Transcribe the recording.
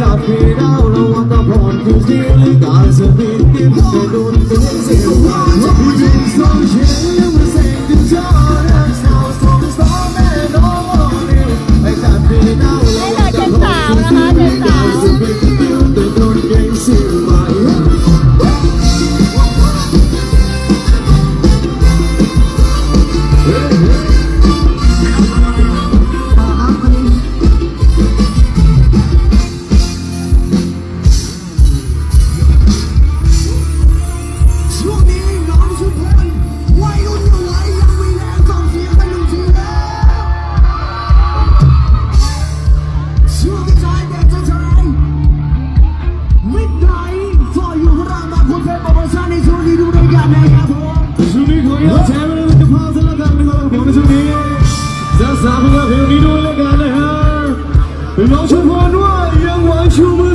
จากพี่ดาวระวังกับพนคือที่การเสพ นี้เราแชร์ไปในจุดพาวซะแล้วกันนะครับผมในช่วงนี้จะสาวเพลงนี้ด้วยแล้กันนะฮะน้องชุพรด้วยังหวังชูมือ